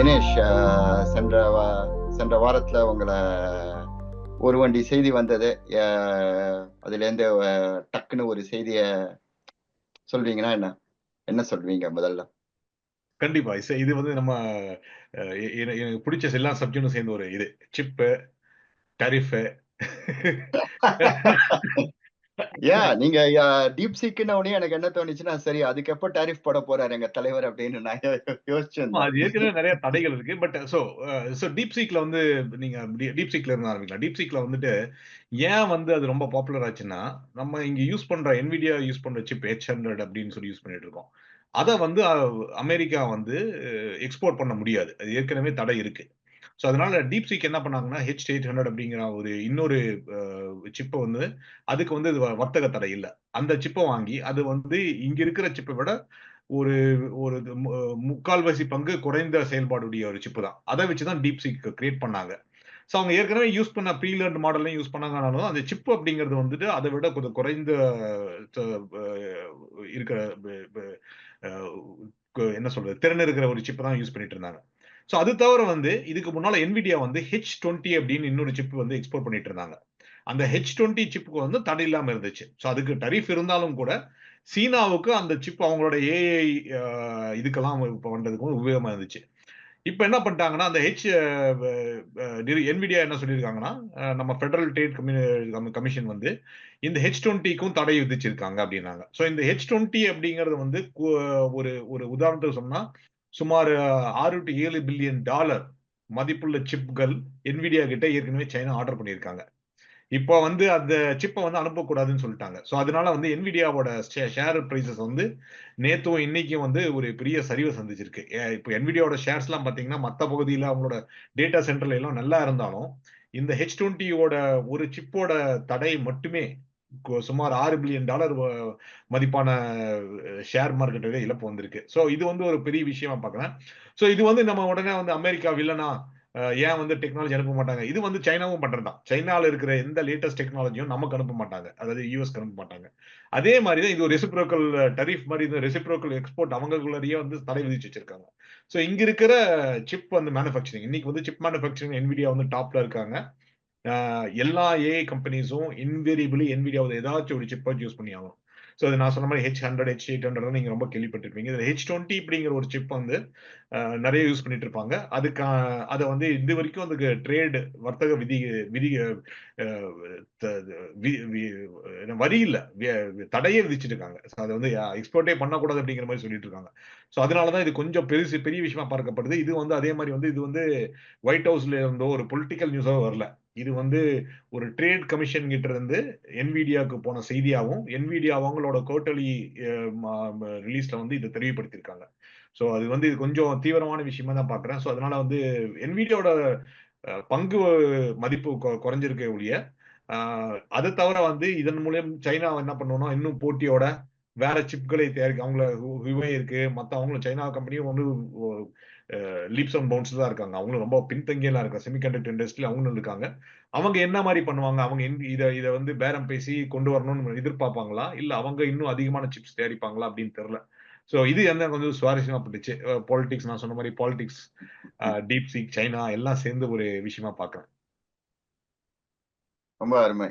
தினேஷ் சென்ற சென்ற வாரத்துல உங்களை ஒரு வண்டி செய்தி வந்தது. அதுலேருந்து டக்குன்னு ஒரு செய்திய சொல்வீங்கன்னா என்ன? என்ன சொல்வீங்க முதல்ல? கண்டிப்பா. இது வந்து நம்ம எனக்கு பிடிச்ச எல்லா சப்ஜெக்டும் சேர்ந்த ஒரு இது. சிப்பு டரிஃபு. ஏன் நீங்க டீப் சீக்குன்னு உடனே எனக்கு என்ன தோணுச்சுன்னா சரி அதுக்கு எப்போ டாரிஃப் போட போறாரு எங்க தலைவர் அப்படின்னு நான் யோசிச்சிருந்தேன். அது ஏற்கனவே நிறைய தடைகள் இருக்கு. பட் ஸோ ஸோ டீப் சீக்ல வந்து நீங்க டீப் சீக்ல இருந்து ஆரம்பிக்கலாம். டீப் சீக்ல வந்துட்டு ஏன் வந்து அது ரொம்ப பாப்புலர் ஆச்சுன்னா நம்ம இங்க யூஸ் பண்ற என்விடியா யூஸ் பண்ற சிப் ஹெச் ஹண்ட்ரட் அப்படின்னு சொல்லி யூஸ் பண்ணிட்டு இருக்கோம். அதை வந்து அமெரிக்கா வந்து எக்ஸ்போர்ட் பண்ண முடியாது. அது ஏற்கனவே தடை இருக்கு. ஸோ அதனால டீப் சீக் என்ன பண்ணாங்கன்னா ஹெச் எயிட் ஹண்ட்ரட் அப்படிங்கிற ஒரு இன்னொரு சிப்பை வந்து அதுக்கு வந்து இது வ- வர்த்தக தடை இல்லை. அந்த சிப்பை வாங்கி அது வந்து இங்க இருக்கிற சிப்பை விட ஒரு ஒரு இது மு- முக்கால்வாசி பங்கு குறைந்த செயல்பாடுடைய ஒரு சிப்பு தான். அதை வச்சு தான் டீப் சீக் கிரியேட் பண்ணாங்க. ஸோ அவங்க ஏற்கனவே யூஸ் பண்ண ப்ரீலர்ன் மாடலையும் யூஸ் பண்ணாங்கனாலும் அந்த சிப் அப்படிங்கிறது வந்துட்டு அதை விட கொஞ்சம் குறைந்த இருக்கிற என்ன சொல்றது திறன் இருக்கிற ஒரு சிப்பை தான் யூஸ் பண்ணிட்டு இருந்தாங்க. ஸோ அது தவிர வந்து இதுக்கு முன்னால என்விடியா வந்து ஹெச் டுவெண்ட்டி அப்படின்னு இன்னொரு சிப் வந்து எக்ஸ்போர்ட் பண்ணிட்டு இருந்தாங்க. அந்த ஹெச் டுவெண்ட்டி சிப்புக்கு வந்து தடை இல்லாமல் இருந்துச்சு. ஸோ அதுக்கு டரிஃப் இருந்தாலும் கூட சீனாவுக்கு அந்த சிப் அவங்களோட ஏஐ இதுக்கெல்லாம் இப்போ பண்ணுறதுக்கு உபயோகமாக இருந்துச்சு. இப்போ என்ன பண்ணிட்டாங்கன்னா அந்த ஹெச் என்விடியா என்ன சொல்லியிருக்காங்கன்னா நம்ம ஃபெடரல் ட்ரேட் கமிஷன் வந்து இந்த ஹெச் டுவெண்ட்டிக்கும் தடை விதிச்சிருக்காங்க அப்படின்னாங்க. ஸோ இந்த ஹெச் டுவெண்ட்டி அப்படிங்கிறது வந்து ஒரு ஒரு உதாரணத்துக்கு சொன்னால் சுமார் ஆறு டு ஏழு பில்லியன் டாலர் மதிப்புள்ள சிப்கள் என்விடியா கிட்ட ஏற்கனவே சைனா ஆர்டர் பண்ணியிருக்காங்க. இப்போ வந்து அந்த சிப்பை வந்து அனுப்பக்கூடாதுன்னு சொல்லிட்டாங்க. ஸோ அதனால வந்து என்விடியாவோட ஷேர் ப்ரைஸஸ் வந்து நேற்றும் இன்னைக்கும் வந்து ஒரு பெரிய சரிவை சந்திச்சிருக்கு. ஏ- இப்போ என்விடியாவோட ஷேர்ஸ்லாம் பார்த்தீங்கன்னா மற்ற பகுதியில் அவங்களோட டேட்டா சென்டர்ல எல்லாம் நல்லா இருந்தாலும் இந்த ஹெச் டுவெண்ட்டியோட ஒரு சிப்போட தடை மட்டுமே சுமார் ஆறு பில்லியன் டாலர் மதிப்பான ஷேர் மார்க்கெட்டில் இழப்பு வந்திருக்கு. ஸோ இது வந்து ஒரு பெரிய விஷயமா பார்க்குறேன் ஸோ இது வந்து நம்ம உடனே வந்து அமெரிக்கா வில்லனா ஏன் வந்து டெக்னாலஜி அனுப்ப மாட்டாங்க? இது வந்து சைனாவும் பண்றதுதான். சைனால இருக்கிற எந்த லேட்டஸ்ட் டெக்னாலஜியும் நமக்கு அனுப்ப மாட்டாங்க. அதாவது யூஎஸ்க்கு அனுப்ப மாட்டாங்க. அதே மாதிரி தான் இது ஒரு ரெசிப்ரோக்கல் டரிஃப் மாதிரி இந்த ரெசிப்ரோக்கல் எக்ஸ்போர்ட் அவங்களுக்குள்ளேயே வந்து தடை விதிச்சு வச்சிருக்காங்க. ஸோ இங்க இருக்கிற சிப் வந்து மேனுஃபேக்சரிங் இன்னைக்கு வந்து சிப் மேனுஃபேக்சரிங் என்விடியா வந்து டாப்ல இருக்காங்க. எல்லா ஏஐ கம்பெனிஸும் இன்வேரியபிளி என்விடியாவது ஏதாச்சும் ஒரு சிப்பை யூஸ் பண்ணி ஆகும் ஸோ அது நான் சொன்ன மாதிரி H hundred H eight hundred நீங்கள் ரொம்ப கேள்விப்பட்டிருப்பீங்க. இதில் ஹெச் டுவெண்ட்டி அப்படிங்கிற ஒரு சிப் வந்து நிறைய யூஸ் பண்ணிட்டு இருப்பாங்க. அதுக்கு அதை வந்து இது வரைக்கும் அதுக்கு ட்ரேடு வர்த்தக விதி விதி த- வி- வி- என்ன, வரி இல்லை. தடையே விதிச்சிருக்காங்க. ஸோ அதை வந்து எக்ஸ்போர்ட்டே பண்ணக்கூடாது அப்படிங்கிற மாதிரி சொல்லிட்டு இருக்காங்க. ஸோ அதனால தான் இது கொஞ்சம் பெருசு பெரிய விஷயமா பார்க்கப்படுது. இது வந்து அதே மாதிரி வந்து இது வந்து ஒயிட் ஹவுஸ்ல இருந்தோ ஒரு பொலிட்டிக்கல் நியூஸோ வரல. இது வந்து ஒரு ட்ரேட் கமிஷன் கிட்ட இருந்து என்விடியாவுக்கு போன செய்தியாகவும் என்விடியா அவங்களோட கோட்டலி ரிலீஸ்ல வந்து இதை தெரியப்படுத்தியிருக்காங்க. ஸோ அது வந்து இது கொஞ்சம் தீவிரமான விஷயமா தான் பார்க்குறேன். ஸோ அதனால வந்து என்விடியாவோட பங்கு மதிப்பு குறைஞ்சிருக்க ஒழிய அதை தவிர வந்து இதன் மூலியம் சைனா என்ன பண்ணணும் இன்னும் போட்டியோட வேற சிப்களை தயாரிக்க அவங்கள ஹுவே இருக்கு மற்ற அவங்களும் சைனா கம்பெனியும் வந்து லீப்ஸ் அண்ட் பவுன்ஸ் தான் இருக்காங்க. அவங்களும் ரொம்ப பின்தங்கியெல்லாம் இருக்காங்க. செமிகண்டக்டர் இண்டஸ்ட்ரியில் அவங்களும் இருக்காங்க. அவங்க என்ன மாதிரி பண்ணுவாங்க? அவங்க இதை இத இத வந்து பேரம் பேசி கொண்டு வரணும்னு எதிர்பார்ப்பாங்களா? இல்ல அவங்க இன்னும் அதிகமான சிப்ஸ் தயாரிப்பாங்களா அப்படின்னு தெரில சோ இது என்ன கொஞ்சம் சுவாரஸ்யமா பட்டுச்சு. பாலிடிக்ஸ் நான் சொன்ன மாதிரி பாலிடிக்ஸ் டீப் சீக் சைனா எல்லாம் சேர்ந்து ஒரு விஷயமா பார்க்குறேன். ரொம்ப அருமை.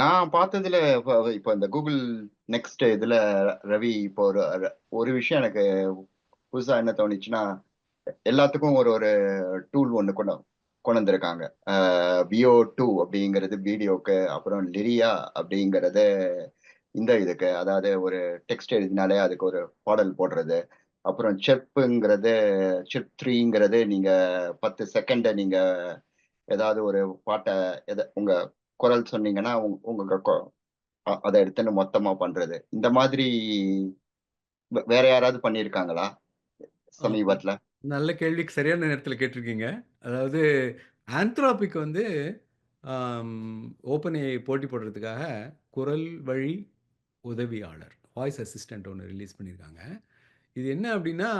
நான் பார்த்ததுல இப்போ இந்த கூகுள் நெக்ஸ்ட் இதுல ரவி இப்போ ஒரு ஒரு விஷயம் எனக்கு புதுசா என்ன தோணுச்சுன்னா எல்லாத்துக்கும் ஒரு ஒரு டூல் ஒன்று கொண்டு கொண்டிருக்காங்க வந்திருக்காங்க. விஓ டூ அப்படிங்கிறது வீடியோக்கு அப்புறம் லிரியா அப்படிங்கிறது இந்த இதுக்கு அதாவது ஒரு டெக்ஸ்ட் எழுதினாலே அதுக்கு ஒரு பாடல் போடுறது. அப்புறம் செப்புங்கிறது செப் த்ரீங்கிறது நீங்க பத்து செகண்ட நீங்க ஏதாவது ஒரு பாட்டை எதை உங்க குரல் சொன்னீங்கன்னா உங்க உங்க கொ- அதை எடுத்துன்னு மொத்தமா பண்றது. இந்த மாதிரி வேற யாராவது பண்ணியிருக்காங்களா சமீபத்துல நல்ல கேள்விக்கு சரியான நேரத்தில் கேட்டிருக்கீங்க. அதாவது ஆந்த்ராபிக் வந்து ஓப்பன் போட்டி போடுறதுக்காக குரல் வழி உதவியாளர் வாய்ஸ் அசிஸ்டன்ட் ஒன்று ரிலீஸ் பண்ணியிருக்காங்க. இது என்ன அப்படின்னா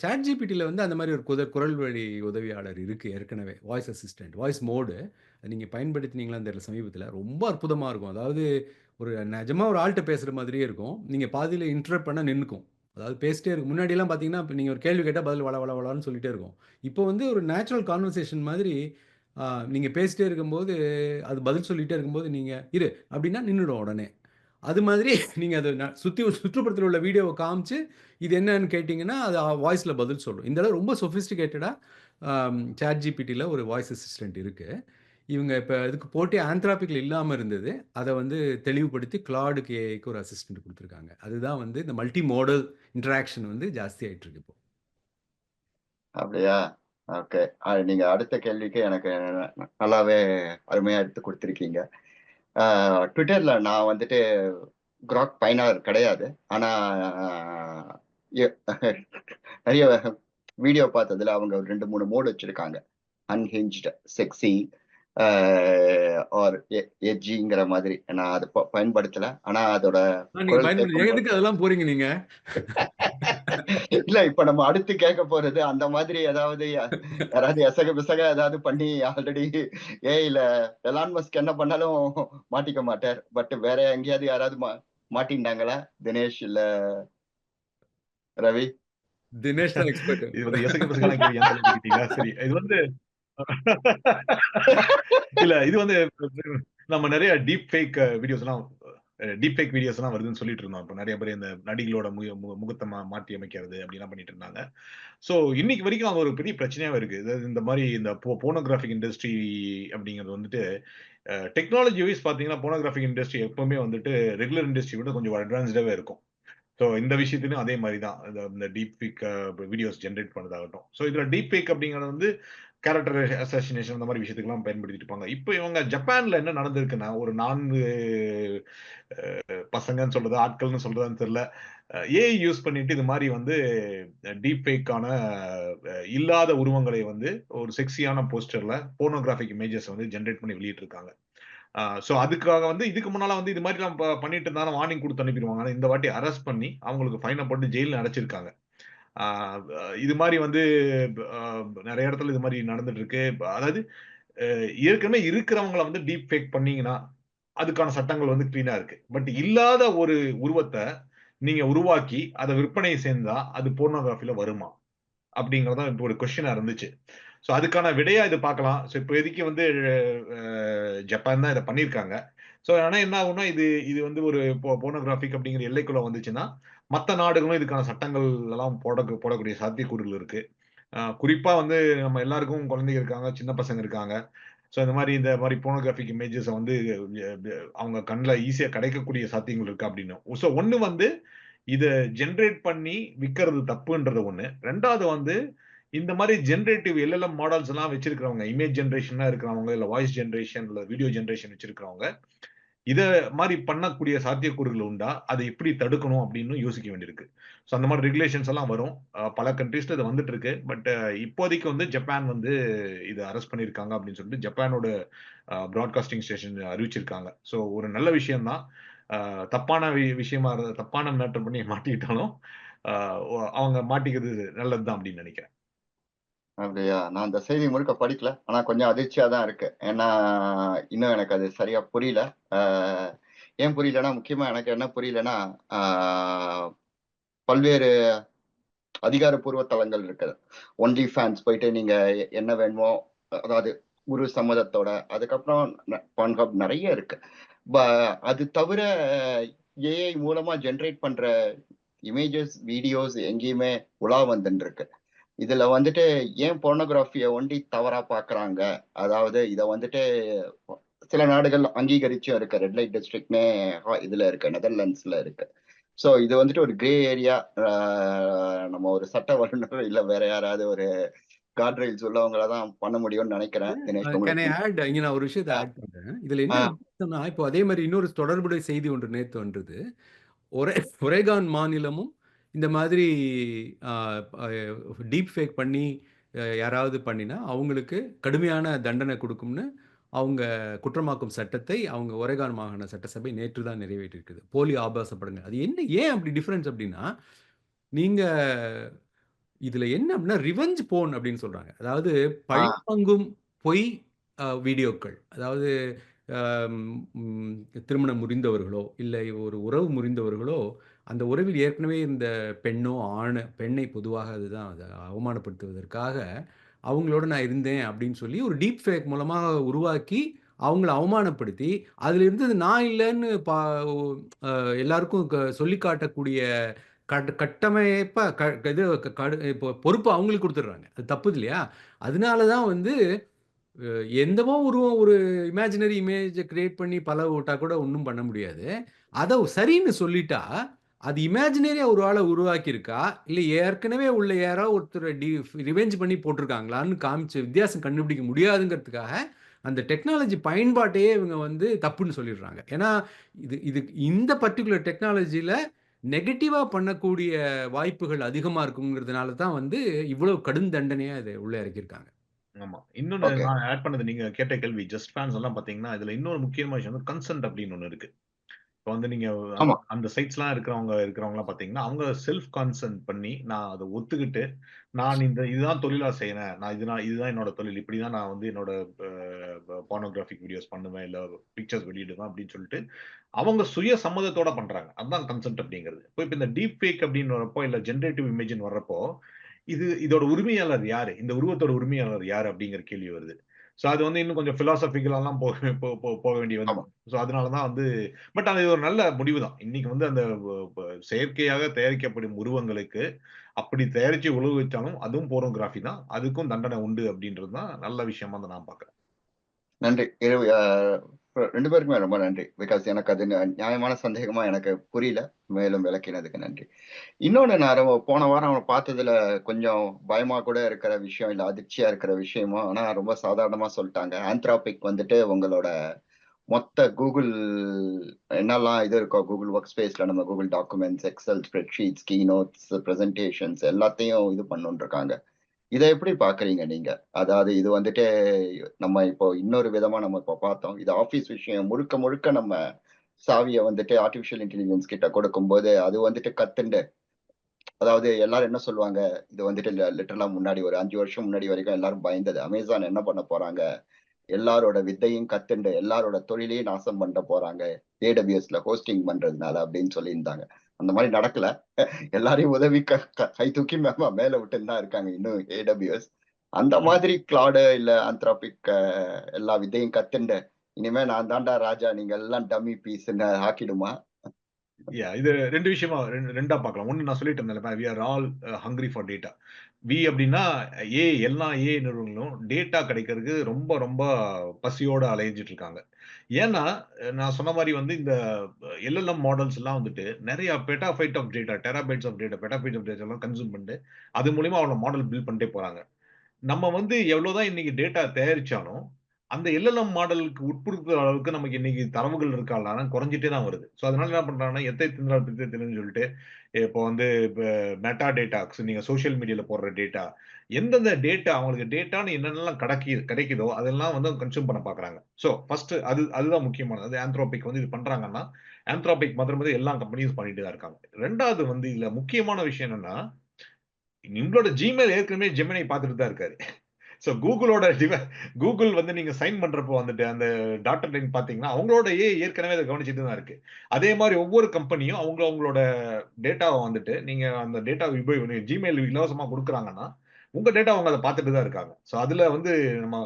சாட் ஜிபிடியில் வந்து அந்த மாதிரி ஒரு குத குரல் வழி உதவியாளர் இருக்குது ஏற்கனவே. வாய்ஸ் அசிஸ்டன்ட் வாய்ஸ் மோடு நீங்கள் பயன்படுத்தினீங்களான்னு தெரியல சமீபத்தில். ரொம்ப அற்புதமாக இருக்கும். அதாவது ஒரு நிஜமாக ஒரு ஆள்கிட்ட பேசுகிற மாதிரியே இருக்கும். நீங்கள் பாதியில் இன்டர்ப்ட் பண்ண நின்றுக்கும் அதாவது பேசிட்டே இருக்கும் முன்னாடிலாம் பார்த்தீங்கன்னா, இப்போ நீங்கள் ஒரு கேள்வி கேட்டால் பதில் வள வள வளன்னு சொல்லிகிட்டே இருக்கும். இப்போ வந்து ஒரு நேச்சுரல் கான்வர்சேஷன் மாதிரி நீங்கள் பேசிட்டே இருக்கும்போது, அது பதில் சொல்லிகிட்டே இருக்கும்போது, நீங்கள் "இரு" அப்படின்னா நின்றுடும் உடனே. அது மாதிரி நீங்கள் அது சுற்றி சுற்றுப்புறத்தில் உள்ள வீடியோவை காமிச்சு, இது என்னன்னு கேட்டிங்கன்னா அது வாய்ஸில் பதில் சொல்லும். இந்த அளவு ரொம்ப சொஃபிஸ்டிகேட்டடாக அம் ChatGPTல ஒரு வாய்ஸ் அசிஸ்டன்ட் இருக்குது இவங்க இப்போ இதுக்கு போட்டி ஆந்த்ராபிக்கில் இல்லாமல் இருந்தது. அதை வந்து தெளிவுபடுத்தி கிளாடுக்கு ஏஐக்கு ஒரு அசிஸ்டன்ட் கொடுத்துருக்காங்க அதுதான் வந்து இந்த மல்டி மாடல் இன்ட்ராக்ஷன் வந்து ஜாஸ்தி ஆயிட்டு இருக்கு இப்போ. அப்படியா? ஓகே. நீங்க அடுத்த கேள்விக்கு எனக்கு நல்லாவே அருமையா எடுத்து கொடுத்துருக்கீங்க ட்விட்டர்ல நான் வந்துட்டு கிராக் பயனாளர் கிடையாது. ஆனா நிறைய வீடியோ பார்த்ததுல அவங்க ஒரு 2, 3 மோட் வச்சிருக்காங்க. அன்ஹிஞ்ச்டு, செக்ஸி ஆர் எ எட்ஜிங்கிற மாதிரி. நான் அத பயன்படுத்தல. ஆனா அதோட எதுக்கு அதெல்லாம் போறீங்க நீங்க? இல்ல இப்ப நம்ம அடுத்து கேட்க போறது அந்த மாதிரி ஏதாவது யாராவது எசக பிசக ஏதாவது பண்ணி ஆல்ரெடி ஏஐல எலான் மஸ்க் என்ன பண்ணாலும் மாட்டிக்க மாட்டார். பட் வேற எங்கேயாவது யாராவது மா மாட்டின்டாங்களா? தினேஷ் இல்ல ரவி? தினேஷ். இது வந்து இல்ல இது வந்து நம்ம நிறைய டீப் ஃபேக் வீடியோஸ்லாம் டீப் ஃபேக் வீடியோஸ்லாம் வருதுன்னு சொல்லிட்டு இருந்தோம். இப்ப நிறைய பேர் இந்த நடிகளோட மு மு மாற்றி அமைக்கிறது அப்படிலாம் பண்ணிட்டு இருந்தாங்க. ஸோ இன்னைக்கு வரைக்கும் அது ஒரு பெரிய பிரச்சனையாவே இருக்கு. இந்த மாதிரி இந்த போ இண்டஸ்ட்ரி அப்படிங்கிறது வந்துட்டு டெக்னாலஜி வைஸ் பார்த்தீங்கன்னா, போனோகிராஃபிக் இண்டஸ்ட்ரி எப்பவுமே வந்துட்டு ரெகுலர் இண்டஸ்ட்ரி விட கொஞ்சம் அட்வான்ஸ்டாவே இருக்கும். ஸோ இந்த விஷயத்துலையும் அதே மாதிரி தான். இந்த டீப் ஃபேக் வீடியோஸ் ஜென்ரேட் பண்ணதாகட்டும் ஸோ இதுல டீப் ஃபேக் அப்படிங்கிறது வந்து கேரக்டர் அசாசினேஷன் அந்த மாதிரி விஷயத்துக்குலாம் பயன்படுத்திட்டு இருப்பாங்க. இப்போ இவங்க ஜப்பான்ல என்ன நடந்திருக்குன்னா, ஒரு நான்கு பசங்கன்னு சொல்றது ஆட்கள்னு சொல்றதான்னு தெரியல. ஏஐ யூஸ் பண்ணிட்டு இது மாதிரி வந்து டீப் ஃபேக்கான இல்லாத உருவங்களை வந்து ஒரு செக்ஸியான போஸ்டர்ல போனோகிராஃபிக் இமேஜஸ் வந்து ஜென்ரேட் பண்ணி வெளியிட்டிருக்காங்க. ஸோ அதுக்காக வந்து இதுக்கு முன்னால வந்து இது மாதிரி நம்ம பண்ணிட்டு இருந்தாலும் வார்னிங் கொடுத்து அனுப்பிடுவாங்க ஆனால் இந்த வாட்டி அரெஸ்ட் பண்ணி அவங்களுக்கு ஃபைனை போட்டு ஜெயிலில் அடைச்சிருக்காங்க. இது மாதிரி வந்து நிறைய இடத்துல இது மாதிரி நடந்துட்டு இருக்கு. அதாவது ஏற்கனவே இருக்கிறவங்கள வந்து டீப் ஃபேக் பண்ணீங்கன்னா, அதுக்கான சட்டங்கள் வந்து கிளீனா இருக்கு. பட் இல்லாத ஒரு உருவத்தை நீங்க உருவாக்கி, அதை விற்பனை சேர்ந்தா அது போர்னோகிராஃபில வருமா? அப்படிங்கிறது தான் இப்போ ஒரு கொஸ்டினா இருந்துச்சு. ஸோ அதுக்கான விடையா இது பார்க்கலாம். ஸோ இப்போதைக்கு வந்து ஜப்பான் தான் இதை பண்ணியிருக்காங்க. ஸோ ஆனால் என்ன ஆகும்னா, இது இது வந்து ஒரு போனோகிராஃபிக் அப்படிங்கிற எல்லைக்குள்ள வந்துச்சுன்னா, மற்ற நாடுகளும் இதுக்கான சட்டங்கள் எல்லாம் போட போடக்கூடிய சாத்தியக்கூறுகள் இருக்கு. குறிப்பாக குறிப்பா வந்து நம்ம எல்லாருக்கும் குழந்தைங்க இருக்காங்க, சின்ன பசங்க இருக்காங்க. ஸோ இந்த மாதிரி இந்த மாதிரி போனோகிராஃபிக் இமேஜஸை வந்து அவங்க கண்ணில் ஈஸியாக கிடைக்கக்கூடிய சாத்தியங்கள் இருக்கு அப்படின்னு. ஸோ ஒன்று வந்து இதை ஜென்ரேட் பண்ணி விற்கிறது தப்புன்றது ஒன்று ரெண்டாவது வந்து இந்த மாதிரி ஜென்ரேட்டிவ் எல்எல்எம் மாடல்ஸ் எல்லாம் வச்சிருக்கிறவங்க, இமேஜ் ஜெனரேஷனா இருக்கிறவங்க, இல்லை வாய்ஸ் ஜென்ரேஷன் இல்லை வீடியோ ஜென்ரேஷன் வச்சிருக்கிறவங்க, இதை மாதிரி பண்ணக்கூடிய சாத்தியக்கூறுகள் உண்டா? அதை எப்படி தடுக்கணும் அப்படின்னு யோசிக்க வேண்டியிருக்கு. ஸோ அந்த மாதிரி ரெகுலேஷன்ஸ் எல்லாம் வரும். பல கண்ட்ரீஸ்ல இது வந்துட்டு இருக்கு. பட் இப்போதைக்கு வந்து ஜப்பான் வந்து இதை அரெஸ்ட் பண்ணியிருக்காங்க அப்படின்னு சொல்லிட்டு ஜப்பானோட ப்ராட்காஸ்டிங் ஸ்டேஷன் அறிவிச்சிருக்காங்க. ஸோ ஒரு நல்ல விஷயம் தான். தப்பான வி விஷயமா தப்பான மேட்டர் பண்ணி மாட்டிக்கிட்டாலும், அவங்க மாட்டிக்கிறது நல்லது தான் அப்படின்னு நினைக்கிறேன் அப்படியா? நான் அந்த செய்தி முழுக்க படிக்கல. ஆனா கொஞ்சம் அதிர்ச்சியா தான் இருக்கு. ஏன்னா, இன்னும் எனக்கு அது சரியா புரியல. ஏன் புரியலன்னா, முக்கியமா எனக்கு என்ன புரியலன்னா, பல்வேறு அதிகாரப்பூர்வ தளங்கள் இருக்குது. ஒன்லி ஃபேன்ஸ் போயிட்டு நீங்க என்ன வேணுமோ அதாவது குரு சம்மதத்தோட, அதுக்கப்புறம் பான்ஹப் நிறைய இருக்கு. ப அது தவிர ஏஐ மூலமா ஜென்ரேட் பண்ற இமேஜஸ், வீடியோஸ் எங்கேயுமே உலா வந்துருக்கு இதுல வந்துட்டு ஏன் போர்னோகிராஃபிய ஒண்டி தவறா பார்க்குறாங்க? அதாவது இத வந்துட்டு சில நாடுகள் அங்கீகரிச்சும் இருக்கு. ரெட் லைட் டிஸ்ட்ரிக்ட்னே இதுல இருக்கு. நெதர்லாண்ட்ஸ்ல இருக்கு. ஸோ இது வந்துட்டு ஒரு கிரே ஏரியா. நம்ம ஒரு சட்ட வல்லுநர் இல்ல வேற யாராவது ஒரு கார்ட் ரெயில்ஸ் உள்ளவங்கள தான் பண்ண முடியும்னு நெனைக்கிறேன். உங்களுக்கு ஆட் இங்க நான் ஒரு விஷயத்த. ஆட் பண்றேன். இதுல. என்ன இப்போ அதே மாரி இன்னொரு தொடர்புடைய செய்தி ஒன்று நேத்து வந்தது. ஒரே ஒரேகான் மாநிலமும் இந்த மாதிரி டீப் ஃபேக் பண்ணி யாராவது பண்ணினா, அவங்களுக்கு கடுமையான தண்டனை குடுக்கும்னு அவங்க குற்றமாக்கும் சட்டத்தை அவங்க ஒரேகான் மாகாண சட்டசபை நேற்று தான் நிறைவேற்றியிருக்குது. போலி ஆபாச படங்கள். அது என்ன ஏன் அப்படி டிஃபரன்ஸ் அப்படின்னா, நீங்க இதுல என்ன அப்படின்னா ரிவெஞ்ச் போர்ன் அப்படின்னு சொல்றாங்க. அதாவது ஆ. பழிவாங்கும் பொய் வீடியோக்கள். அதாவது திருமணம் முறிந்தவர்களோ, இல்லை ஒரு உறவு முறிந்தவர்களோ, அந்த உறவில் ஏற்கனவே இருந்த பெண்ணோ, ஆண் பெண்ணை பொதுவாக அதுதான் அதை அவமானப்படுத்துவதற்காக, அவங்களோட நான் இருந்தேன் அப்படின்னு சொல்லி ஒரு டீப் ஃபேக் மூலமாக உருவாக்கி, அவங்கள அவமானப்படுத்தி, அதில் இருந்தது நான் இல்லைன்னு பா எல்லாருக்கும் க சொல்லிக்காட்டக்கூடிய கட் கட்டமைப்பா க இது கடு இப்போ பொறுப்பு அவங்களுக்கு கொடுத்துட்றாங்க அது தப்பு இல்லையா? அதனால தான் வந்து எந்தவோ உருவம் ஒரு இமேஜினரி இமேஜை கிரியேட் பண்ணி பல விட்டால் கூட ஒன்றும் பண்ண முடியாது. அதை சரின்னு சொல்லிட்டா, அது இமேஜினரியா ஒரு ஆள உருவாக்கியிருக்கா, இல்ல ஏற்கனவே உள்ள யாரோ ஒருத்தர டி ரிவெஞ்ச் பண்ணி போட்டுருக்காங்களான்னு காமிச்சு வித்தியாசம் கண்டுபிடிக்க முடியாதுங்கிறதுக்காக, அந்த டெக்னாலஜி பயன்பாட்டையே இவங்க வந்து தப்புன்னு சொல்லிடுறாங்க. ஏன்னா, இது இது இந்த பர்ட்டிகுலர் டெக்னாலஜில நெகட்டிவா பண்ணக்கூடிய வாய்ப்புகள் அதிகமா இருக்குங்கிறதுனால தான் வந்து இவ்வளவு கடும் தண்டனையா இத உள்ள இறக்கியிருக்காங்க. ஆமா. இன்னொன்னு ஓகே. நான் ஆட் பண்ணது நீங்க கேட்ட கேள்வி ஜஸ்ட் ஃபேன்ஸ் எல்லாம் பார்த்தீங்கன்னா, இதுல இன்னொரு முக்கியமான விஷயம் வந்து கன்சென்ட் அப்படின்னு ஒண்ணு இருக்கு. இப்ப வந்து நீங்க. அந்த சைட்ஸ்லாம் இருக்கிறவங்க இருக்கிறவங்கலாம் பார்த்தீங்கன்னா, அவங்க செல்ஃப் கன்சென்ட் பண்ணி, நான் அத ஒத்துக்கிட்டு, நான் இந்த இதுதான் தொழிலா செய்றேன். நான் இதுதான் இதுதான் என்னோட தொழில். இப்படிதான் நான் வந்து என்னோட அ போர்னோகிராபிக் வீடியோஸ் பண்ணுவேன். இல்ல பிக்சர்ஸ் வெளியிடுவேன் அப்படின்னு சொல்லிட்டு, அவங்க சுய சம்மதத்தோட பண்றாங்க. அதுதான் கன்சென்ட் அப்படிங்கிறது. இப்ப இப்ப இந்த டீப் ஃபேக் அப்படின்னு வரப்போ, இல்ல ஜெனரேட்டிவ் இமேஜ்ன்னு வர்றப்போ, இது இதோட உரிமையாளர் யாரு? இந்த உருவத்தோட உரிமையாளர் யாரு? அப்படிங்கிற கேள்வி வருது. சோ அது வந்து இன்னும் கொஞ்சம் பிலாசபிக்கலாலாம் போக போக வேண்டி வந்து. சோ அதனால தான் வந்து பட் அது ஒரு நல்ல முடிவு தான். இன்னைக்கு வந்து அந்த செயற்கையாக தயாரிக்கப்படும் உருவங்களுக்கு, அப்படி தயாரிச்சு உபயோகிச்சாலும் அதுவும் போர்னோகிராஃபி தான். அதுக்கும் தண்டனை உண்டு அப்படின்றது தான் நல்ல விஷயமா தான் நான் பார்க்கிறேன். நன்றி. ரெண்டு பேருக்குமே ரொம்ப நன்றி. பிகாஸ் எனக்கு அது நியாயமான சந்தேகமா எனக்கு புரியல. மேலும் விளக்கினதுக்கு நன்றி. இன்னொன்னு நான் ரொம்ப போன வாரம் பார்த்ததுல கொஞ்சம் பயமா கூட இருக்கிற விஷயம், இல்ல அதிர்ச்சியா இருக்கிற விஷயமும், ஆனா ரொம்ப சாதாரணமா சொல்லிட்டாங்க ஆந்த்ராபிக் வந்துட்டு உங்களோட மொத்த கூகுள் என்னெல்லாம் இது இருக்கோ, கூகுள் ஒர்க் ஸ்பேஸ்ல நம்ம Google documents, excel spreadsheets, keynotes, presentations எல்லாத்தையும் இது பண்ணுன்னு இருக்காங்க. இதை எப்படி பாக்குறீங்க நீங்க? அதாவது இது வந்துட்டு நம்ம இப்போ இன்னொரு விதமா நம்ம இப்போ பார்த்தோம். இது ஆபீஸ் விஷயம் முழுக்க முழுக்க நம்ம சாவியை வந்துட்டு ஆர்டிபிஷியல் இன்டெலிஜென்ஸ் கிட்ட கொடுக்கும்போது, அது வந்துட்டு கத்துண்டு அதாவது எல்லாரும் என்ன சொல்லுவாங்க, இது வந்துட்டு ல லிட்டரலா முன்னாடி ஒரு அஞ்சு வருஷம் முன்னாடி வரைக்கும் எல்லாரும் பயந்தது. அமேசான் என்ன பண்ண போறாங்க? எல்லாரோட வித்தையும் கத்துண்டு, எல்லாரோட தொழிலையும் நாசம் பண்ண போறாங்க. ஏடபிஎஸ்ல ஹோஸ்டிங் பண்றதுனால அப்படின்னு சொல்லியிருந்தாங்க. அந்த மாரி நடக்கல. எல்லாரையும் உதவி க க தூக்கி மே மேல தான் இருக்காங்க இன்னும் AWS. அந்த மாதிரி கிளாடு இல்ல ஆந்த்ரோபிக் அ எல்லா வித்தையும் கத்துண்டு, இனிமே நான் தான்டா ராஜா, நீங்க எல்லாம் டம்மி பீஸ்ன்னு ஆக்கிடுமா? யா இது 2 விஷயமா 2 2ஆ பார்க்கலாம். ஒண்ணு நான் சொல்லிட்டு இருந்தேன்ல, we are all hungry for data. We அப்படின்னா ஏ எல்லா ஏ நிறுவனங்களும் டேட்டா கிடைக்கிறதுக்கு ரொம்ப ரொம்ப பசியோட அலைஞ்சிட்டு இருக்காங்க. ஏன்னா, நான் சொன்ன மாதிரி வந்து இந்த எல்எல்எம் மாடல்ஸ் எல்லாம் வந்துட்டு நெறைய petabyte of data, terabytes of data, petabyte of data எல்லாம் பண்ணிட்டு, அது மூலியமா அவங்க மாடல் பில்ட் பண்ணிட்டே போறாங்க. நம்ம வந்து எவ்வளவுதான் இன்னைக்கு டேட்டா தயாரிச்சாலும், அந்த எல்எல்எம் மாடலுக்கு உட்படுத்துற அளவுக்கு நமக்கு இன்னைக்கு தரவுகள் இருக்கான்னா குறைஞ்சிட்டே தான் வருது. ஸோ அதனால என்ன பண்றாங்கன்னா, எத்தை தின்றால் பித்தை சொல்லிட்டு, இப்போ வந்து மெட்டா டேட்டாக்ஸ் நீங்க சோசியல் மீடியால போடுற டேட்டா, எந்தெந்த டேட்டா அவங்களுக்கு டேட்டான்னு என்னென்னலாம் கடக்கி கிடைக்குதோ, அதெல்லாம் வந்து கன்சியூம் பண்ண பார்க்குறாங்க. ஸோ ஃபர்ஸ்ட் அது அதுதான் முக்கியமானது. அது ஆந்த்ரோபிக் வந்து இது பண்றாங்கன்னா, ஆந்த்ரோபிக் மாத்திரம் வந்து எல்லா கம்பெனியும் பண்ணிட்டு தான் இருக்காங்க. ரெண்டாவது வந்து இதுல முக்கியமான விஷயம் என்னன்னா, உங்களோட ஜிமெயில் ஏற்கனவே ஜெமினை பார்த்துட்டு தான் இருக்காரு. ஸோ கூகுளோட கூகுள் வந்து நீங்க சைன் பண்றப்போ வந்துட்டு அந்த டாட்டர் லைன் பார்த்தீங்கன்னா, அவங்களோட ஏ ஏற்கனவே அதை கவனிச்சுட்டு தான் இருக்கு. அதே மாதிரி ஒவ்வொரு கம்பெனியும் அவங்க அவங்களோட டேட்டாவை வந்துட்டு நீங்க அந்த டேட்டா உபயோ ஜிமெயில் இலவசமா கொடுக்குறாங்கன்னா உங்க டேட்டா அவங்க அதை பார்த்துட்டு தான் இருக்காங்க. ஸோ அதுல வந்து நம்ம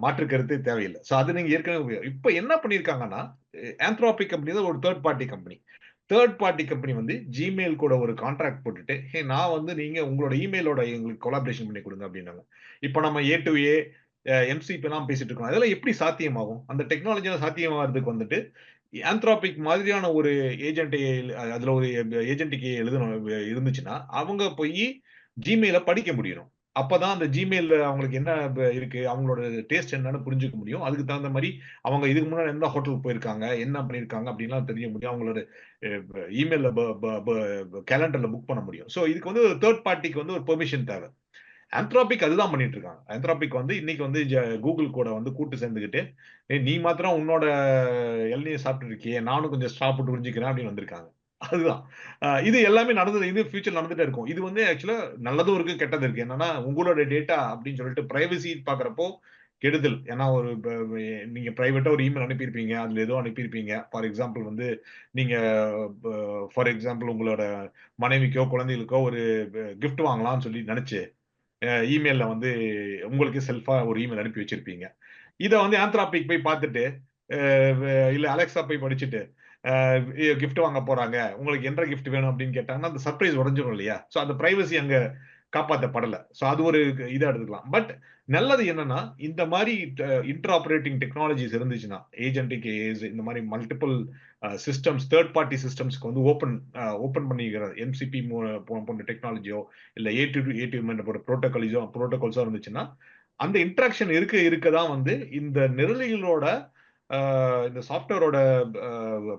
மாற்று கருத்து தேவையில்லை ஸோ அது நீங்க ஏற்கனவே இப்போ இப்ப என்ன பண்ணியிருக்காங்கன்னா, ஆந்த்ராபிக் கம்பெனி தான் ஒரு third party company. Third party company வந்து ஜிமெயில் கூட ஒரு கான்ட்ராக்ட் போட்டுட்டு, "ஹே நான் வந்து நீங்க உங்களோட இமெயிலோட எங்களுக்கு கொலாபரேஷன் பண்ணி கொடுங்க அப்படின்னாங்க. இப்போ நம்ம ஏ டு ஏ, அ எம்சிபிலாம் பேசிட்டு இருக்கோம். அதெல்லாம் எப்படி சாத்தியமாகும்? அந்த டெக்னாலஜியில சாத்தியமாகிறதுக்கு வந்துட்டு, ஆந்த்ராபிக் மாதிரியான ஒரு ஏஜென்ட்டை அதுல ஒரு ஏஜென்ட்டுக்கு எழுதணும் இருந்துச்சுன்னா, அவங்க போய் ஜிமெயில படிக்க முடியணும். அப்பதான் அந்த Gmailல அவங்களுக்கு என்ன இருக்கு, அவங்களோட டேஸ்ட் என்னன்னு புரிஞ்சுக்க முடியும். அதுக்கு தகுந்த மாதிரி அவங்க இதுக்கு முன்னாடி எந்த ஹோட்டலுக்கு போயிருக்காங்க, என்ன பண்ணியிருக்காங்க அப்படின்லாம் தெரிய முடியும். அவங்களோட அ ப இமெயில்ல ப ப கேலண்டர்ல புக் பண்ண முடியும். ஸோ இதுக்கு வந்து ஒரு தேர்ட் பார்ட்டிக்கு வந்து ஒரு பெர்மிஷன் தேவை. ஆந்த்ராபிக் அதுதான் பண்ணிட்டு இருக்காங்க. ஆந்த்ராபிக் வந்து இன்னைக்கு வந்து ஜ கூகுள் கூட வந்து கூட்டு சேர்ந்துக்கிட்டு நீ மாத்திரம் உன்னோட இளநீய சாப்பிட்டு இருக்கியே, நானும் கொஞ்சம் ஸ்டாப் போட்டு அப்படின்னு வந்திருக்காங்க. அதுதான். இது எல்லாமே நடந்தது. இது ஃபியூச்சர் நடந்துட்டே இருக்கும். இது வந்து ஆக்சுவலா நல்லதும் இருக்கு, கெட்டதும் இருக்கு. என்னன்னா, உங்களோட டேட்டா அப்படின்னு சொல்லிட்டு பிரைவசி பாக்குறப்போ கெடுதல் ஏன்னா ஒரு ப- நீங்க பிரைவேட்டா ஒரு இமெயில் அனுப்பியிருப்பீங்க அதுல ஏதோ அனுப்பியிருப்பீங்க ஃபார் எக்ஸாம்பிள் வந்து நீங்க ஃபார் எக்ஸாம்பிள் உங்களோட மனைவிக்கோ குழந்தைகளுக்கோ ஒரு கிஃப்ட் வாங்கலாம்னு சொல்லி நினைச்சு இமெயிலில் வந்து உங்களுக்கு செல்ஃபா ஒரு இமெயில் அனுப்பி வச்சிருப்பீங்க இதை வந்து ஆந்த்ராபிக் போய் பார்த்துட்டு இல்லை அலெக்ஸா போய் படிச்சுட்டு கிஃப்ட் வாங்க போறாங்க. உங்களுக்கு என்ன கிஃப்ட் வேணும் அப்படின்னு கேட்டாங்கன்னா அந்த சர்ப்ரைஸ் உடஞ்சிடும் இல்லையா? ஸோ அந்த பிரைவசி அங்க காப்பாற்றப்படல ஸோ அது ஒரு இதாக எடுத்துக்கலாம். பட் நல்லது என்னன்னா இந்த மாதிரி இன்டர் ஆப்ரேட்டிங் டெக்னாலஜிஸ் இருந்துச்சுன்னா ஏஜென்டிக் ஏஸ் இந்த மாதிரி மல்டிபிள் சிஸ்டம்ஸ் தேர்ட் பார்ட்டி சிஸ்டம்ஸ்க்கு வந்து ஓப்பன் ஓப்பன் பண்ணிக்கிற எம்சிபி போன்ற டெக்னாலஜியோ இல்லை ஏ டு ஏ டு ப்ரோட்டோகாலிஸோ ப்ரோட்டோகால்ஸோ இருந்துச்சுன்னா அந்த இன்ட்ராக்ஷன் இருக்க இருக்க தான் வந்து இந்த நிரலிகளோட இந்த சாஃப்ட்வேரோட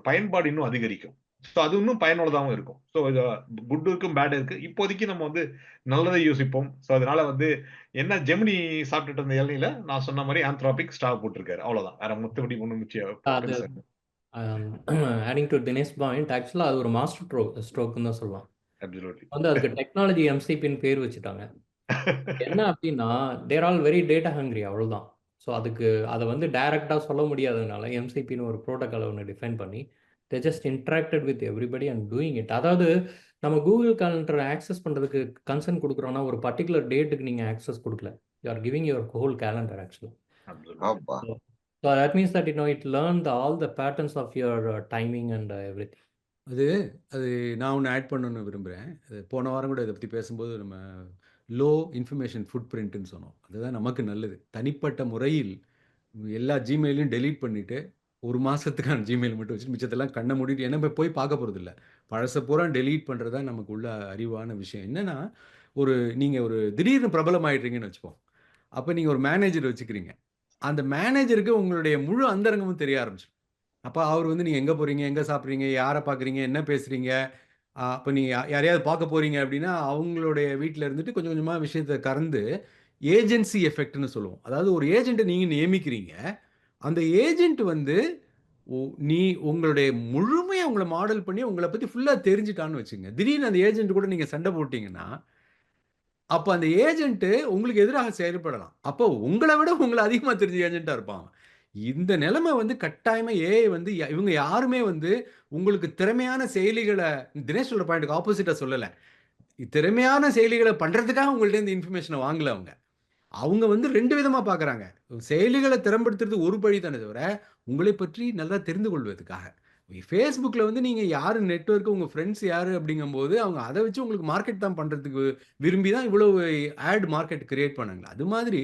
பயன்பாடு இன்னும் அதிகரிக்கும். ஸோ அது இன்னும் பயனுள்ளதாகவும் இருக்கும். ஸோ குட் இருக்கும் பேட் இருக்கு. இப்போதைக்கு நம்ம வந்து நல்லதை யோசிப்போம். ஸோ அதனால வந்து என்ன ஜெமினி சாப்பிட்டுட்டு இருந்த இளநில நான் சொன்ன மாதிரி ஆந்த்ராபிக் ஸ்டார் போட்டிருக்காரு. அவ்வளவுதான். வேற மொத்தபடி அது மிச்சம் ஆடிங் டு தினேஷ் பாயிண்ட் ஆக்சுவலாக அது ஒரு மாஸ்டர் ஸ்ட்ரோக் ஸ்ட்ரோக்குன்னு தான் அப்சல்யூட்லி வந்து அதுக்கு டெக்னாலஜி எம்சிபின்னு பேர் வச்சுட்டாங்க. என்ன அப்படின்னா they're all very data hungry அவ்வளவுதான். ஸோ அதுக்கு அதை வந்து டைரக்டாக சொல்ல முடியாததுனால எம்சிபின்னு ஒரு ப்ரோட்டோக்காலை ஒன்று டிஃபைன் பண்ணி they just interacted with everybody and doing it அதாவது நம்ம கூகுள் கேலண்டர் ஆக்சஸ் பண்ணுறதுக்கு கன்சர்ன் கொடுக்குறோன்னா ஒரு பர்டிகுலர் டேட்டுக்கு நீங்கள் ஆக்சஸ் கொடுக்கல. You are giving your whole calendar ஆக்சுவலாக means that you know it learned the, all the patterns of your uh, timing and uh, everything. அது அது நான் ஒன்று ஆட் பண்ணணும்னு விரும்புகிறேன் அது போன வாரம் கூட இதை பற்றி பேசும்போது நம்ம லோ இன்ஃபர்மேஷன் ஃபுட் பிரிண்ட்னு சொன்னோம். அதுதான் நமக்கு நல்லது. தனிப்பட்ட முறையில் எல்லா ஜிமெயிலையும் டெலீட் பண்ணிவிட்டு ஒரு மாதத்துக்கான ஜிமெயில் மட்டும் வச்சு மிச்சத்தெல்லாம் கண்ணை மூடிட்டு என்ன போய் போய் பார்க்க போகிறது இல்லை. பழச பூரா டெலீட் பண்ணுறது தான் நமக்கு உள்ள அறிவான விஷயம். என்னென்னா ஒரு நீங்கள் ஒரு திடீர்னு பிரபலம் ஆயிடுறீங்கன்னு வச்சுப்போம் அப்போ நீங்கள் ஒரு மேனேஜர் வச்சுக்கிறீங்க. அந்த மேனேஜருக்கு உங்களுடைய முழு அந்தரங்கமும் தெரிய ஆரம்பிச்சிடும். அப்போ அவர் வந்து நீங்கள் எங்கே போகிறீங்க எங்கே சாப்பிட்றீங்க யாரை பார்க்குறீங்க என்ன பேசுகிறீங்க அப்போ நீங்கள் யாரையாவது பார்க்க போகிறீங்க அப்படின்னா அவங்களுடைய வீட்டில் இருந்துட்டு கொஞ்சம் கொஞ்சமாக விஷயத்தை கறந்து ஏஜென்சி எஃபெக்ட்னு சொல்லுவோம். அதாவது ஒரு ஏஜென்ட்டை நீங்கள் நியமிக்கிறீங்க. அந்த ஏஜென்ட் வந்து ஓ- நீ உங்களுடைய முழுமையாக உங்களை மாடல் பண்ணி உங்களை பற்றி ஃபுல்லாக தெரிஞ்சுட்டான்னு வச்சுங்க திடீர்னு அந்த ஏஜென்ட் கூட நீங்கள் சண்டை போட்டிங்கன்னா அப்போ அந்த ஏஜென்ட்டு உங்களுக்கு எதிராக செயல்படலாம். அப்போ உங்களை விட உங்களை அதிகமாக தெரிஞ்ச ஏஜென்ட்டாக இருப்பான் இந்த நிலைமை வந்து கட்டாயமாக ஏஐ வந்து யா- இவங்க யாருமே வந்து உங்களுக்கு திறமையான செயலிகளை தினேஷ் சொல்ற பாயிண்ட்டுக்கு ஆப்போசிட்டாக சொல்லலை. திறமையான செயலிகளை பண்ணுறதுக்காக உங்கள்ட்ட இந்த இன்ஃபர்மேஷனை வாங்கல அவங்க. அவங்க வந்து ரெண்டு விதமாக பார்க்குறாங்க செயலிகளை திறம்படுத்துறது ஒரு பழி தானே தவிர உங்களை பற்றி நல்லா தெரிந்து கொள்வதற்காக. ஃபேஸ்புக்கில் வந்து நீங்கள் யார்? நெட்வொர்க்கு உங்கள் ஃப்ரெண்ட்ஸ் யார்? அப்படிங்கும்போது அவங்க அதை வச்சு உங்களுக்கு மார்க்கெட் தான் பண்ணுறதுக்கு விரும்பி தான் இவ்வளோ ஆட் மார்க்கெட் கிரியேட் பண்ணாங்க. அது மாதிரி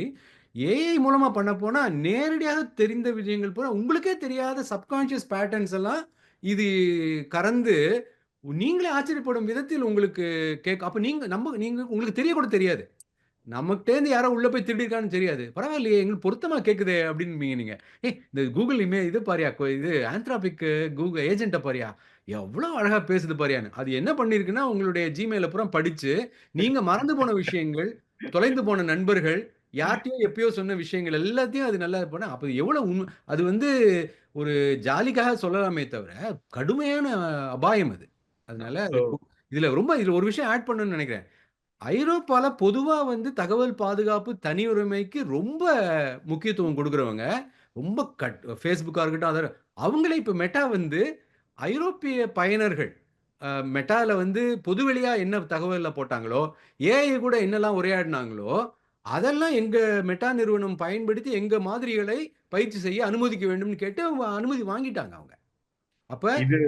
ஏஐ மூலமாக பண்ண போனால் நேரடியாக தெரிந்த விஷயங்கள் பூரா உங்களுக்கே தெரியாத சப்கான்ஷியஸ் பேட்டர்ன்ஸ் எல்லாம் இது கறந்து நீங்களே ஆச்சரியப்படும் விதத்தில் உங்களுக்கு கேட்க அப்போ நீங்கள் நம்ம நீங்கள் உங்களுக்கு தெரிய கூட தெரியாது. நமக்கிட்டேருந்து யாரோ உள்ளே போய் திருடிருக்கான்னு தெரியாது. பரவாயில்லையே எங்களுக்கு பொருத்தமாக கேட்குதே அப்படின்னு நீங்கள் ஏ இந்த கூகுள் இமே இது பாரியா? இது ஆந்த்ராபிக் கூகுள் ஏஜென்ட்டை பாரியா? எவ்வளோ அழகாக பேசுது பாரியான்னு. அது என்ன பண்ணியிருக்குன்னா உங்களுடைய ஜிமெயிலில் பூரா படித்து நீங்கள் மறந்து போன விஷயங்கள் தொலைந்து போன நண்பர்கள் யார்கிட்டயோ எப்பயோ சொன்ன விஷயங்கள் எல்லாத்தையும் அது நல்லா பண்ண அப்போ எவ்வளோ உண்மை அது வந்து ஒரு ஜாலிக்காக சொல்லலாமே தவிர கடுமையான அபாயம் அது. அதனால இதுல ரொம்ப இதுல ஒரு விஷயம் ஆட் பண்ணணும்னு நினைக்கிறேன். ஐரோப்பால பொதுவா வந்து தகவல் பாதுகாப்பு தனி உரிமைக்கு ரொம்ப முக்கியத்துவம் கொடுக்குறவங்க ரொம்ப கட் ஃபேஸ்புக்காக இருக்கட்டும் அதை அவங்களே இப்போ மெட்டா வந்து ஐரோப்பிய பயனர்கள் மெட்டாவில் வந்து பொதுவெளியாக என்ன தகவலில் போட்டாங்களோ ஏஐ கூட என்னெல்லாம் உரையாடினாங்களோ அதெல்லாம் எங்கள் மெட்டா நிறுவனம் பயன்படுத்தி எங்கள் மாதிரிகளை பயிற்சி செய்ய அனுமதிக்க வேண்டும்னு கேட்டு அனுமதி வாங்கிட்டாங்க அவங்க. அப்போ இது.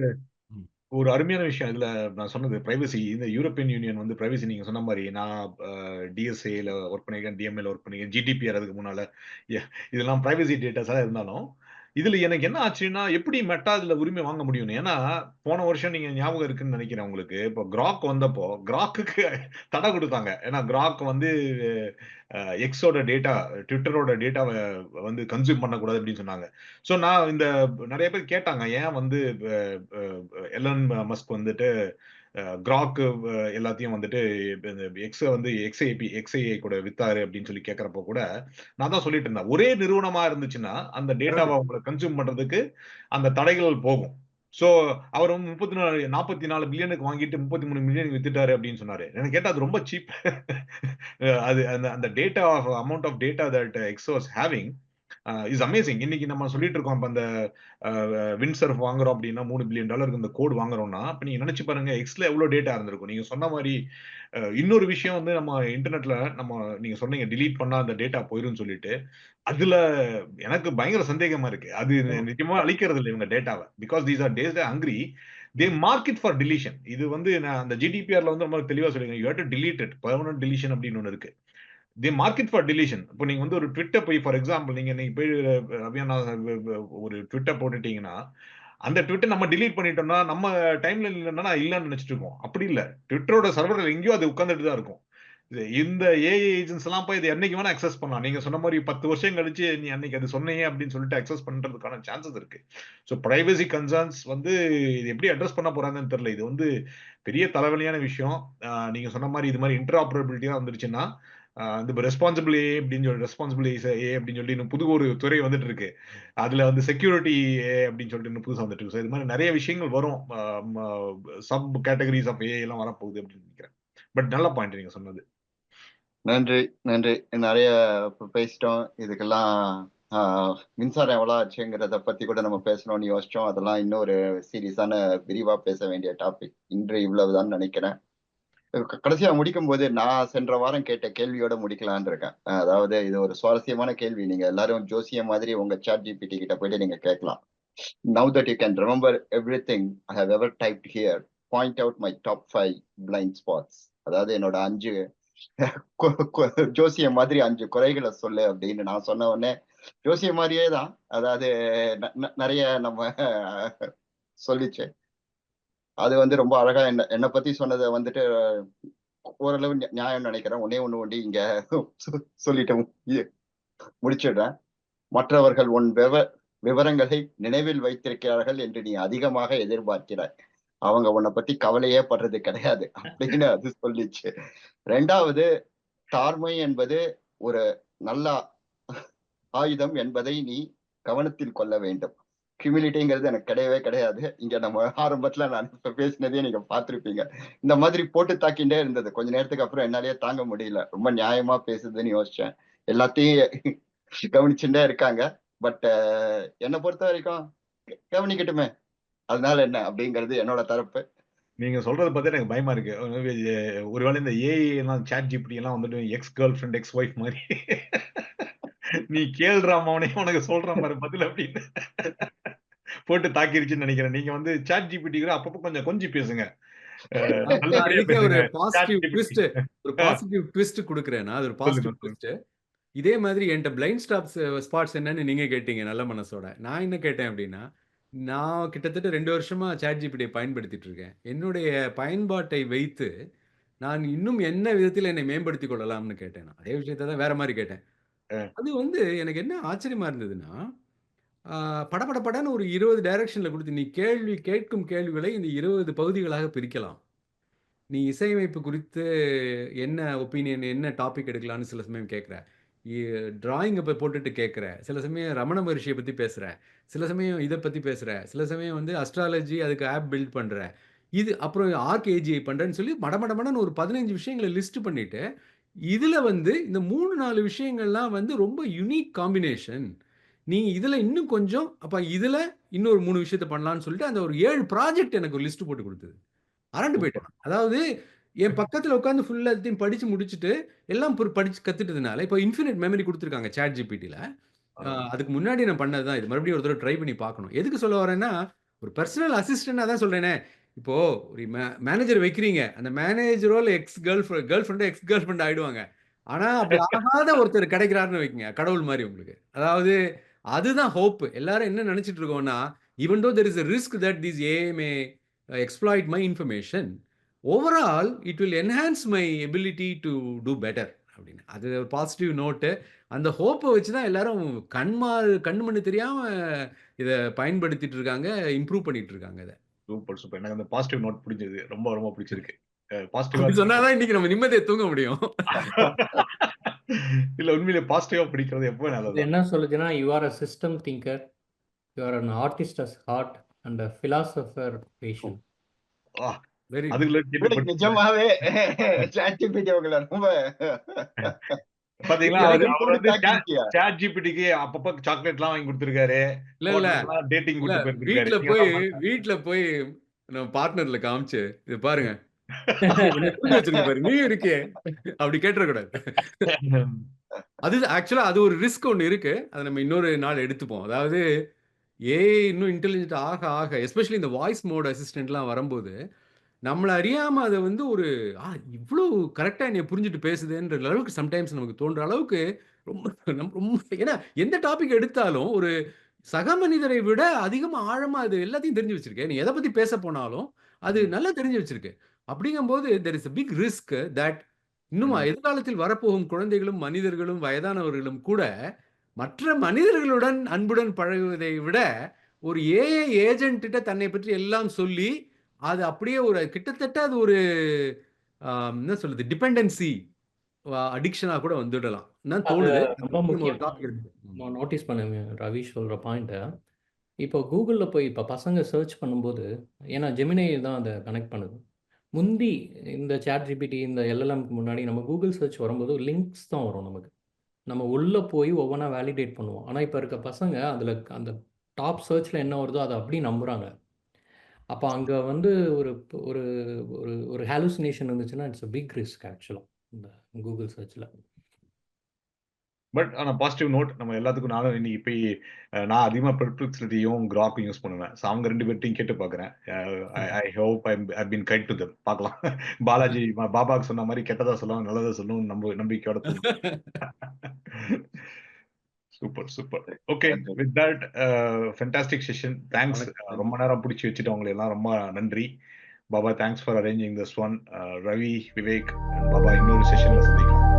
ஒரு அருமையான விஷயம். இதுல நான் சொன்னது பிரைவசி இந்த யூரோப்பியன் யூனியன் வந்து பிரைவசி நீங்க சொன்ன மாதிரி நான் டிஎஸ்ஏல ஒர்க் பண்ணிருக்கேன் டிஎம்ஏல ஒர்க் பண்ணிருக்கேன் ஜிடிபிஆர் அதுக்கு முன்னால. இதெல்லாம் பிரைவசி டேட்டாஸா இருந்தாலும் இதுல எனக்கு என்ன ஆச்சுன்னா எப்படி மெட்டா இதுல உரிமை வாங்க முடியும்னு? ஏன்னா போன வருஷம் நீங்க ஞாபகம் இருக்குன்னு நினைக்கிறேன் உங்களுக்கு. இப்போ கிராக் வந்தப்போ கிராக்குக்கு தடை கொடுத்தாங்க. ஏன்னா கிராக் வந்து எக்ஸோட டேட்டா ட்விட்டரோட டேட்டாவை வந்து கன்சியூம் பண்ணக்கூடாது அப்படின்னு சொன்னாங்க. ஸோ நான் இந்த நிறைய பேர் கேட்டாங்க ஏன் வந்து எலன் மஸ்க் வந்துட்டு கிராக் எல்லாத்தையும் வந்துட்டு எக்ஸை வந்து எக்ஸ்ஐபி எக்ஸ்ஐஏ கூட வித்தாரு அப்படின்னு சொல்லி கேட்கறப்போ கூட நான் தான் சொல்லிட்டு இருந்தேன். ஒரே நிறுவனமா இருந்துச்சுன்னா அந்த டேட்டாவை அவங்களை கன்சியூம் பண்றதுக்கு அந்த தடைகள் போகும். ஸோ அவர் முப்பத்தி நாலு நாற்பத்தி நாலு பில்லியனுக்கு வாங்கிட்டு முப்பத்தி மூணு மில்லியனுக்கு வித்துட்டாரு அப்படின்னு சொன்னாரு. எனக்கு கேட்டால் அது ரொம்ப சீப் அது அந்த அந்த data of amount of data that exposes having is amazing இன்னைக்கு நம்ம சொல்லிட்டு இருக்கோம் இப்போ அந்த வின்சர்ஃப் வாங்குறோம் அப்படின்னா மூணு பில்லியன் டாலருக்கு இந்த கோட் வாங்குறோம்னா இப்போ நீங்க நினைச்சு பாருங்க எக்ஸ்ல எவ்வளோ டேட்டா இருந்திருக்கும். நீங்க சொன்ன மாதிரி இன்னொரு விஷயம் வந்து நம்ம இன்டர்நெட்ல நம்ம நீங்க சொன்னீங்க delete பண்ணா அந்த டேட்டா போயிரும்னு சொல்லிட்டு அதுல எனக்கு பயங்கர சந்தேகமா இருக்கு. அது நிச்சயமா அழிக்கிறது இல்லை இவங்க டேட்டாவை because these are days hungry they market for deletion இது வந்து நான் அந்த ஜிடிபிஆர்ல வந்து ரொம்ப தெளிவா சொல்லுங்க you to deleted permanent deletion அப்படின்னு ஒன்று இருக்கு. தி மார்க்கெட் ஃபார் டிலீஷன் இப்போ நீங்க வந்து ஒரு ட்விட்டர் போய் ஃபார் எக்ஸாம்பிள் நீங்க நீங்க போய் ரவியானா ஒரு ட்விட்டர் போட்டுட்டீங்கன்னா அந்த ட்விட்டர் நம்ம டிலீட் பண்ணிட்டோம்னா நம்ம டைம்ல இல்லைன்னா இல்லைன்னு நினைச்சிட்டு இருக்கோம். அப்படி இல்லை. ட்விட்டரோட சர்வர்கள் எங்கேயோ அது உட்காந்துட்டு தான் இருக்கும். இது இந்த ஏஐ ஏஜென்ட்ஸ் எல்லாம் போய் இது என்னைக்கு வேணா அக்சஸ் பண்ணலாம். நீங்க சொன்ன மாதிரி பத்து வருஷம் கழிச்சு நீ அன்னைக்கு அது சொன்னீங்க அப்படின்னு சொல்லிட்டு அக்சஸ் பண்றதுக்கான சான்சஸ் இருக்கு. ஸோ பிரைவசி கன்சர்ன்ஸ் வந்து இது எப்படி அட்ரஸ் பண்ண போறாங்கன்னு தெரியல. இது வந்து பெரிய தலைவலியான விஷயம். நீங்க சொன்ன மாதிரி இது மாதிரி இன்டர்ஆபரபிலிட்டி தான் வந்துருச்சுன்னா ஆஹ் இந்த ரெஸ்பான்சிபிள் ஏ அப்படின்னு சொல்லி ரெஸ்பான்சிபிள் ஏ அப்படின்னு சொல்லி இன்னும் புது ஒரு துறை வந்துட்டு இருக்கு. அதுல வந்து செக்யூரிட்டி ஏ அப்படின்னு சொல்லிட்டு இன்னும் புதுசாக வந்துட்டு இருக்கு. ஸோ இது மாதிரி நிறைய விஷயங்கள் வரும். சப் கேட்டகரிஸ் ஆஃப் ஏ எல்லாம் வரப்போகுது அப்படின்னு நினைக்கிறேன். பட் நல்ல பாயிண்ட் நீங்க சொன்னது. நன்றி நன்றி. நிறைய பேசிட்டோம். இதுக்கெல்லாம் மின்சாரம் எவ்வளோ ஆச்சுங்கிறத பற்றி கூட நம்ம பேசணும்னு யோசிச்சோம். அதெல்லாம் இன்னொரு சீரியஸான விரிவாக பேச வேண்டிய டாபிக் இன்று இவ்வளவுதான் நினைக்கிறேன். கடைசியா முடிக்கும் போது நான் சென்ற வாரம் கேட்ட கேள்வியோட முடிக்கலாம்னு இருக்கேன். அதாவது இது ஒரு சுவாரஸ்யமான கேள்வி. நீங்க எல்லாரும் ஜோசியம் மாதிரி உங்க சாட் ஜிபிடி கிட்ட போயிட்டு நீங்க கேட்கலாம். Now that you can remember everything I have ever type here point out my top five blind spots அதாவது என்னோட அஞ்சு ஜோசிய ஜோசியம் மாதிரி அஞ்சு குறைகளை சொல்லு அப்படின்னு நான் சொன்ன உடனே ஜோசியம் மாதிரியே தான். அதாவது நிறைய நம்ம சொல்லிச்சு. அது வந்து ரொம்ப அழகா என்ன என்னை பத்தி சொன்னதை வந்துட்டு ஓரளவு நியாயம் நினைக்கிறேன். ஒன்னே ஒண்ணு ஒண்டி இங்க சொல்லிட்டு முடிச்சிடுறேன். மற்றவர்கள் உன் விவ விவரங்களை நினைவில் வைத்திருக்கிறார்கள் என்று நீ அதிகமாக எதிர்பார்க்கிறாய். அவங்க உன்னை பத்தி கவலையே படுறது கிடையாது அப்படின்னு அது சொல்லிச்சு. ரெண்டாவது தாழ்மை என்பது ஒரு நல்ல ஆயுதம் என்பதை நீ கவனத்தில் கொள்ள வேண்டும். ஹியூமிலிட்டிங்கிறது எனக்கு கிடையவே கிடையாது. இங்க நம்ம ஆரம்பத்துல நான் இப்ப பேசினதே நீங்க பார்த்துருப்பீங்க. இந்த மாதிரி போட்டு தாக்கிட்டே இருந்தது. கொஞ்ச நேரத்துக்கு அப்புறம் என்னாலேயே தாங்க முடியல. ரொம்ப நியாயமா பேசுதுன்னு யோசிச்சேன். எல்லாத்தையும் கவனிச்சுட்டே இருக்காங்க. பட் என்னை பொறுத்த வரைக்கும் கவனிக்கட்டுமே. அதனால என்ன? அப்படிங்கிறது என்னோட தரப்பு. நீங்க சொல்றது பத்தி எனக்கு பயமா இருக்கு. ஒருவேளை இந்த ஏஐ எல்லாம் சாட் ஜிபிடி எல்லாம் வந்துட்டு ex girlfriend ex wife மாதிரி. நீ கேள்றா மவனே உனக்கு சொல்றான் பாரு பதில் அப்படின்னு. போட்டு தாக்கிருச்சுன்னு நினைக்கிறேன். நீங்க வந்து சாட் ஜிபிடி கூட அப்பப்போ கொஞ்சம் கொஞ்சம் பேசுங்க. ஒரு பாசிட்டிவ். ட்விஸ்ட் ஒரு பாசிட்டிவ் ட்விஸ்ட் கொடுக்குறேன் அது ஒரு பாசிட்டிவ். ட்விஸ்ட் இதே மாதிரி என்கிட்ட பிளைண்ட் ஸ்டாப்ஸ் ஸ்பாட்ஸ் என்னன்னு நீங்க கேட்டீங்க நல்ல மனசோட. நான் என்ன கேட்டேன் அப்படின்னா நான் கிட்டத்தட்ட ரெண்டு வருஷமா சாட் ஜிபிடியை பயன்படுத்திட்டு இருக்கேன். என்னுடைய பயன்பாட்டை வைத்து நான் இன்னும் என்ன விதத்தில் என்னை மேம்படுத்திக் கொள்ளலாம்னு கேட்டேன். அதே விஷயத்தை தான் வேற மாதிரி கேட்டேன். அது வந்து எனக்கு என்ன ஆச்சரியமா இருந்ததுன்னா ஆஹ், படபடபடன்னு ஒரு இருபது டைரக்ஷன்ல கொடுத்து நீ கேள்வி கேட்கும் கேள்விகளை இந்த இருபது பகுதிகளாக பிரிக்கலாம். நீ இசையமைப்பு குறித்து என்ன ஒப்பீனியன் என்ன டாபிக் எடுக்கலாம்னு சில சமயம் கேட்குற. டிராயிங்கை போய் போட்டுட்டு கேட்குற. சில சமயம் ரமண மகர்ஷியை பற்றி பேசுகிற சில சமயம் இதை பற்றி பேசுகிற சில சமயம் வந்து அஸ்ட்ராலஜி அதுக்கு ஆப் பில்ட் பண்ணுற இது அப்புறம் ஆர்கேஜி பண்ணுறேன்னு சொல்லி மடமடமடன்னு ஒரு பதினஞ்சு விஷயங்களை லிஸ்ட் பண்ணிவிட்டு இதில் வந்து இந்த மூணு நாலு விஷயங்கள்லாம் வந்து ரொம்ப யுனிக் காம்பினேஷன் நீ இதில் இன்னும் கொஞ்சம் அப்போ இதில் இன்னொரு மூணு விஷயத்தை பண்ணலாம்னு சொல்லிட்டு அந்த ஒரு ஏழு ப்ராஜெக்ட் எனக்கு ஒரு லிஸ்ட் போட்டு கொடுத்தது. அரண்டு போயிட்டேன் அதாவது என் பக்கத்தில் உட்காந்து ஃபுல்லாத்தையும் படித்து முடிச்சுட்டு எல்லாம் படிச்சு கத்துட்டதுனால இப்போ இன்ஃபினிட் மெமரி கொடுத்துருக்காங்க சாட் ஜிபிடியில் அதுக்கு முன்னாடி நான் பண்ணது தான் இது மறுபடியும் ஒரு தடவை ட்ரை பண்ணி பார்க்கணும். எதுக்கு சொல்ல வரேன்னா ஒரு பர்சனல் அசிஸ்டண்டாக தான் சொல்கிறேனே இப்போ ஒரு மேனேஜர் வைக்கிறீங்க. அந்த மேனேஜரோ இல்லை எக்ஸ் கேர்ள் ஃப்ரெண்ட் கேர்ள் ஃப்ரெண்டோ எக்ஸ் கேர்ள் ஃப்ரெண்ட் ஆயிடுவாங்க. ஆனால் அப்படி ஆகாத ஒருத்தர் கிடைக்கிறாருன்னு வைக்கங்க. கடவுள் மாதிரி உங்களுக்கு. அதாவது அதுதான் ஹோப் எல்லாரும் என்ன நினைச்சிட்டு இருக்கோம்னா even though there is a risk that this A may exploit my information overall it will enhance my ability to do better அப்படின்னு. அது ஒரு பாசிட்டிவ் நோட்டு அந்த ஹோப்பை வச்சு தான் எல்லாரும் கண்மா கண் மண்ணு இதை பயன்படுத்திட்டு இருக்காங்க இம்ப்ரூவ் பண்ணிட்டு இருக்காங்க இதை. Super super. எனக்கு அந்த பாசிட்டிவ் நோட் பிடிச்சது ரொம்ப ரொம்ப பிடிச்சிருக்கு. பாசிட்டிவா சொன்னாதான் இன்னைக்கு நம்ம நிம்மதியை தூங்க முடியும். இல்ல உண்மையிலே பாசிட்டிவா பிடிக்கிறது எப்போ இது நல்லது என்ன சொல்லுதுன்னா you are a system thinker you are an artist as heart and passion கேட்டு உங்களுக்கு படிச்சு- நிஜமாவே சாட்ஜிபிடி உங்களை ரொம்ப பாத்தீங்களா? அவர் வந்து? சாட் ஜிபிடிக்கு அப்பப்ப சாக்லேட் எல்லாம் வாங்கி கொடுத்திருக்காரு. இல்ல டேட்டிங் வீட்ல போய் வீட்ல போய் நம்ம பார்ட்னர்ல காமிச்சு இது பாருங்க. நீ இருக்கே. அப்படி கேட்டுறக்கூடாது. அது ஆக்சுவலா அது ஒரு ரிஸ்க் ஒன்று இருக்கு. அதை நம்ம இன்னொரு நாள் எடுத்துப்போம். அதாவது ஏஐ இன்னும் இன்டெலிஜென்ட் ஆக ஆக எஸ்பெஷலி இந்த வாய்ஸ் மோட் அசிஸ்டன்ட்லாம் வரும்போது நம்மளை அறியாம அதை வந்து ஒரு ஆ இவ்வளோ கரெக்டாக என்னை புரிஞ்சுட்டு பேசுதுன்ற அளவுக்கு சம்டைம்ஸ் நமக்கு தோன்ற அளவுக்கு ரொம்ப ரொம்ப ஏன்னா எந்த டாபிக் எடுத்தாலும் ஒரு சக மனிதரை விட அதிகமா ஆழமா அது எல்லாத்தையும் தெரிஞ்சு வச்சிருக்கேன். நீ எதை பத்தி பேச போனாலும் அது நல்லா தெரிஞ்சு வச்சிருக்கு. அப்படிங்கும்போது there is a big risk that இன்னும். எதிர்காலத்தில் வரப்போகும் குழந்தைகளும் மனிதர்களும் வயதானவர்களும் கூட மற்ற மனிதர்களுடன் அன்புடன் பழகுவதை விட ஒரு ஏஐ ஏஜென்ட்டிட்ட தன்னை பற்றி எல்லாம் சொல்லி அது அப்படியே ஒரு கிட்டத்தட்ட அது ஒரு என்ன சொல்றது டிபெண்டன்சி அடிக்ஷனா கூட வந்துடலாம். அது தோணுது? ரொம்ப முக்கியம். நான் நோட்டீஸ் பண்ணேன் ரவிஷ் சொல்கிற பாயிண்ட்டை இப்போ கூகுளில் போய் இப்போ பசங்க சர்ச் பண்ணும்போது ஏன்னா ஜெமினை தான் அதை கனெக்ட் பண்ணுது. முந்தி இந்த சேட் ஜிபிடி இந்த எல்எல்எம்க்கு முன்னாடி நம்ம கூகுள் சர்ச் வரும்போது லிங்க்ஸ் தான் வரும் நமக்கு. நம்ம உள்ளே போய் ஒவ்வொன்றா வேலிடேட் பண்ணுவோம். ஆனால் இப்போ இருக்க பசங்க அதில் அந்த டாப் சர்ச்சில் என்ன வருதோ அதை அப்படி நம்புகிறாங்க அப்போ அங்கே வந்து ஒரு ஒரு ஒரு ஒரு ஹாலுசினேஷன் இருந்துச்சுன்னா இட்ஸ் a பிக் ரிஸ்க் ஆக்சுவலாக இந்த கூகுள் சர்ச்சில் பட் ஆனா பாசிட்டிவ் நோட் நம்ம எல்லாத்துக்கும் நானும் இன்னைக்கு போய் நான் அதிகமா பெர்ப்ளெக்சிட்டியும் கிராக்கும் யூஸ் பண்ணுவேன். So, அவங்க ரெண்டு பேர்ட்டையும் கேட்டு பாக்குறேன். I hope I I been guide to them பார்க்கலாம் பாலாஜி பாபாக்கு சொன்ன மாதிரி கெட்டதா சொல்லுவாங்க நல்லதா சொல்லுவோம் நம்ப நம்பிக்கையோட super super okay. With that fantastic session thanks. ரொம்ப நேரம் பிடிச்சி வச்சுட்டு உங்களை எல்லாம் ரொம்ப நன்றி. Baba thanks for arranging this one Ravi Vivek Baba இன்னொரு செஷன்ல சந்திக்கலாம்.